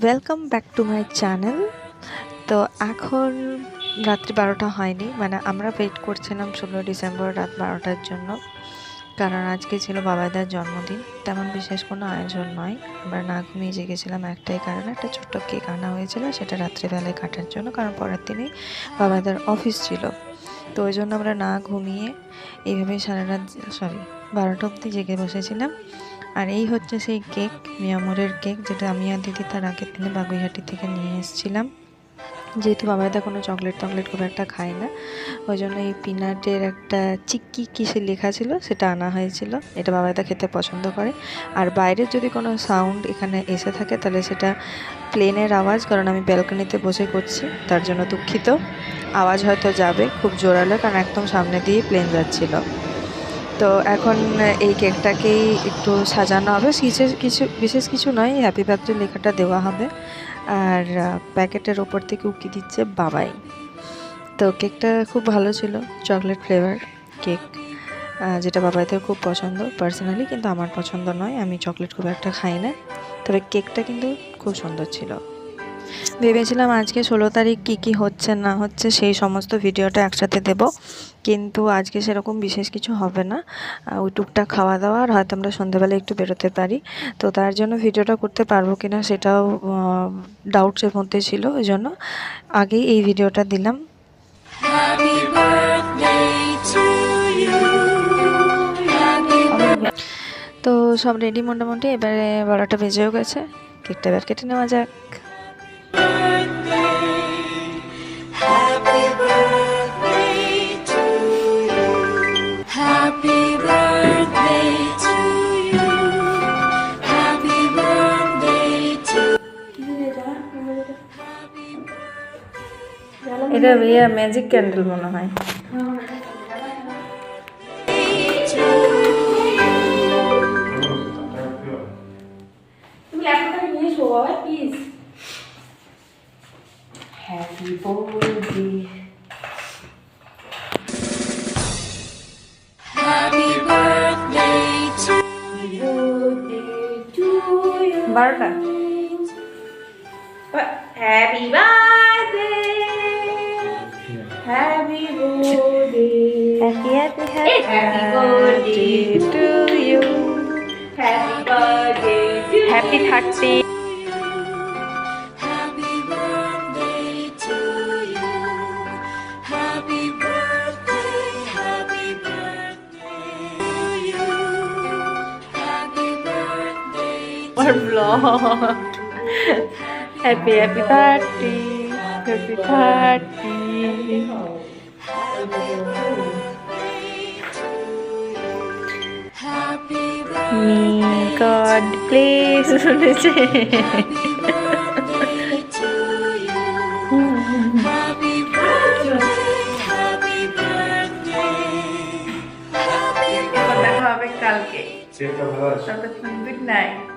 Welcome back to my channel তো এখন রাত্রি বারোটা হয়নি মানে আমরা ওয়েট করছিলাম ষোলো ডিসেম্বর রাত বারোটার জন্য। কারণ আজকে ছিল বাবাদার জন্মদিন, তেমন বিশেষ কোনো আয়োজন নয়। আমরা না ঘুমিয়ে জেগেছিলাম একটাই কারণে, একটা ছোট্ট কেক আনা হয়েছিল, সেটা রাত্রিবেলায় কাটার জন্য, কারণ পরের দিনেই বাবাইদার অফিস ছিল। তো ওই জন্য আমরা না ঘুমিয়ে এইভাবে সারা রাত সরি বারোটা অবধি জেগে বসেছিলাম। আর এই হচ্ছে সেই কেক, মিয়ামরের কেক, যেটা আমি আর দিদি তার আগের দিনে বাগুইহাটি থেকে নিয়ে এসেছিলাম। যেহেতু বাবাইদা কোনো চকলেট টকলেট খুব একটা খায় না, ওই জন্য এই পিনাটের একটা চিক্কি কিসে লেখা ছিল, সেটা আনা হয়েছিল। এটা বাবাইদা খেতে পছন্দ করে। আর বাইরের যদি কোনো সাউন্ড এখানে এসে থাকে, তাহলে সেটা প্লেনের আওয়াজ, কারণ আমি ব্যালকনিতে বসে করছি, তার জন্য দুঃখিত। আওয়াজ হয়তো যাবে খুব জোরালো, কারণ একদম সামনে দিয়ে প্লেন যাচ্ছিল। তো এখন এই কেকটাকেই একটু সাজানো হবে। বিশেষ কিছু বিশেষ কিছু নয় হ্যাপি বার্থডে লেখাটা দেওয়া হবে। আর প্যাকেটের ওপর থেকে উকি দিচ্ছে বাবাই। তো কেকটা খুব ভালো ছিল, চকলেট ফ্লেভার কেক। যেটা বাবাইদের খুব পছন্দ, পার্সোনালি, কিন্তু আমার পছন্দ নয়। আমি চকলেট খুব একটা খাই না। তবে কেকটা কিন্তু খুব সুন্দর ছিল। ভেবেছিলাম আজকে ষোলো তারিখ কী কী হচ্ছে না হচ্ছে সেই সমস্ত ভিডিওটা একসাথে দেব। কিন্তু আজকে সেরকম বিশেষ কিছু হবে না। ওই টুকটাক খাওয়া দাওয়া আর হয়তো আমরা সন্ধ্যেবেলা একটু বেরোতে পারি। তো তার জন্য ভিডিওটা করতে পারব কি না সেটাও ডাউটসের মধ্যে ছিল ওই জন্য আগেই এই ভিডিওটা দিলাম। তো সব রেডি মোটামুটি এবারে বারোটা বেজেও গেছে। কেকটা এবার কেটে নেওয়া যাক। এটা ইয়ে ম্যাজিক ক্যান্ডেল মনে হয়। তুমি ল্যাপটপটা নিয়ে এসো বাবা please happy birthday Happy birthday to to you বারোটা? Happy happy, happy, happy birthday to you. Happy birthday to Happy Happy birthday to you. Happy birthday, happy birthday to you. Happy birthday to Our vlog. happy, happy 30. Happy 30. Happy 30. me, God, please. কালকে good night